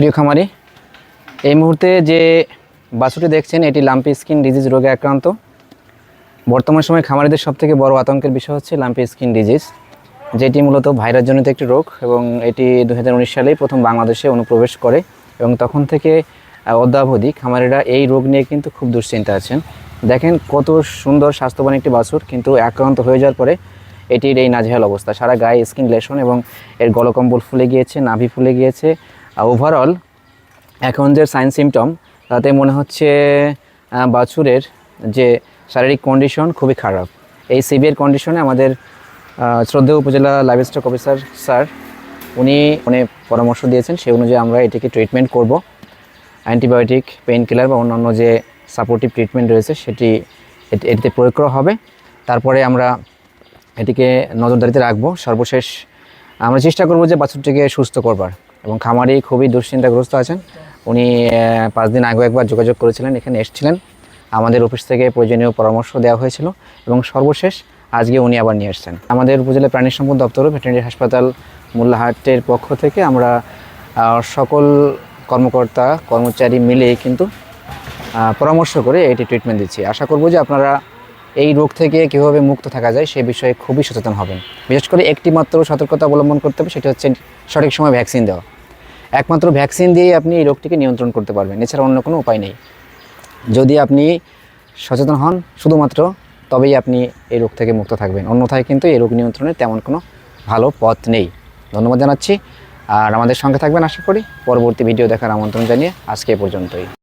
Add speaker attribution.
Speaker 1: প্রিয় খামারি, এই মুহূর্তে যে বাছুরটি দেখছেন, এটি লাম্পি স্কিন ডিজিজ রোগে আক্রান্ত। বর্তমান সময়ে খামারিদের সবথেকে বড় আতঙ্কের বিষয় হচ্ছে লাম্পি স্কিন ডিজিজ যেটি মূলত ভাইরাসজনিত একটি রোগ এবং এটি দু হাজার উনিশ সালেই প্রথম বাংলাদেশে অনুপ্রবেশ করে এবং তখন থেকে অদ্যাবধি খামারিরা এই রোগ নিয়ে কিন্তু খুব দুশ্চিন্তা আছেন। দেখেন কত সুন্দর স্বাস্থ্যবান একটি বাছুর, কিন্তু আক্রান্ত হয়ে যাওয়ার পরে এটির এই নাজেহাল অবস্থা। সারা গায়ে স্কিন লেশন এবং এর গলকম্বল ফুলে গিয়েছে, নাভি ফুলে গিয়েছে ওভারঅল এখন যে সাইন সিমটম তাতে মনে হচ্ছে বাছুরের যে শারীরিক কন্ডিশন খুবই খারাপ। এই সিভিয়ার কন্ডিশনে আমাদের শ্রদ্ধেয় উপজেলা লাইভ স্টক অফিসার স্যার, উনি উনি পরামর্শ দিয়েছেন সেই অনুযায়ী আমরা এটিকে ট্রিটমেন্ট করব। অ্যান্টিবায়োটিক পেইন কিলার বা অন্যান্য যে সাপোর্টিভ ট্রিটমেন্ট রয়েছে সেটি এটি- এটিতে প্রয়োগ করা হবে। তারপরে আমরা এটিকে নজরদারিতে রাখব। সর্বশেষ আমরা চেষ্টা করব যে বাছুরটিকে সুস্থ করবার। এবং খামারি খুবই দুশ্চিন্তাগ্রস্ত আছেন। উনি পাঁচ দিন আগে একবার যোগাযোগ করেছিলেন, এখানে এসেছিলেন। আমাদের অফিস থেকে প্রয়োজনীয় পরামর্শ দেওয়া হয়েছিল এবং সর্বশেষ আজকে উনি আবার নিয়ে এসেছেন। আমাদের উপজেলা প্রাণী সম্পদ দপ্তর ভেটেরিনারি হাসপাতাল মোল্লাহাটের পক্ষ থেকে আমরা সকল কর্মকর্তা, কর্মচারী মিলে কিন্তু পরামর্শ করে এটি ট্রিটমেন্ট দিচ্ছি। আশা করব যে আপনারা এই রোগ থেকে কীভাবে মুক্ত থাকা যায় সে বিষয়ে খুবই সচেতন হবেন। বিশেষ করে একটি মাত্র সতর্কতা অবলম্বন করতে হবে, সেটা হচ্ছে সঠিক সময় ভ্যাকসিন দেওয়া। একমাত্র ভ্যাকসিন দিয়েই আপনি এই রোগটিকে নিয়ন্ত্রণ করতে পারবেন। এছাড়া অন্য কোনো উপায় নেই। যদি আপনি সচেতন হন, শুধুমাত্র তবেই আপনি এই রোগ থেকে মুক্ত থাকবেন। অন্যথায় কিন্তু এই রোগ নিয়ন্ত্রণের তেমন কোনো ভালো পথ নেই। ধন্যবাদ জানাচ্ছি। আর আমাদের সঙ্গে থাকবেন আশা করি। পরবর্তী ভিডিও দেখার আমন্ত্রণ জানিয়ে আজকে পর্যন্তই।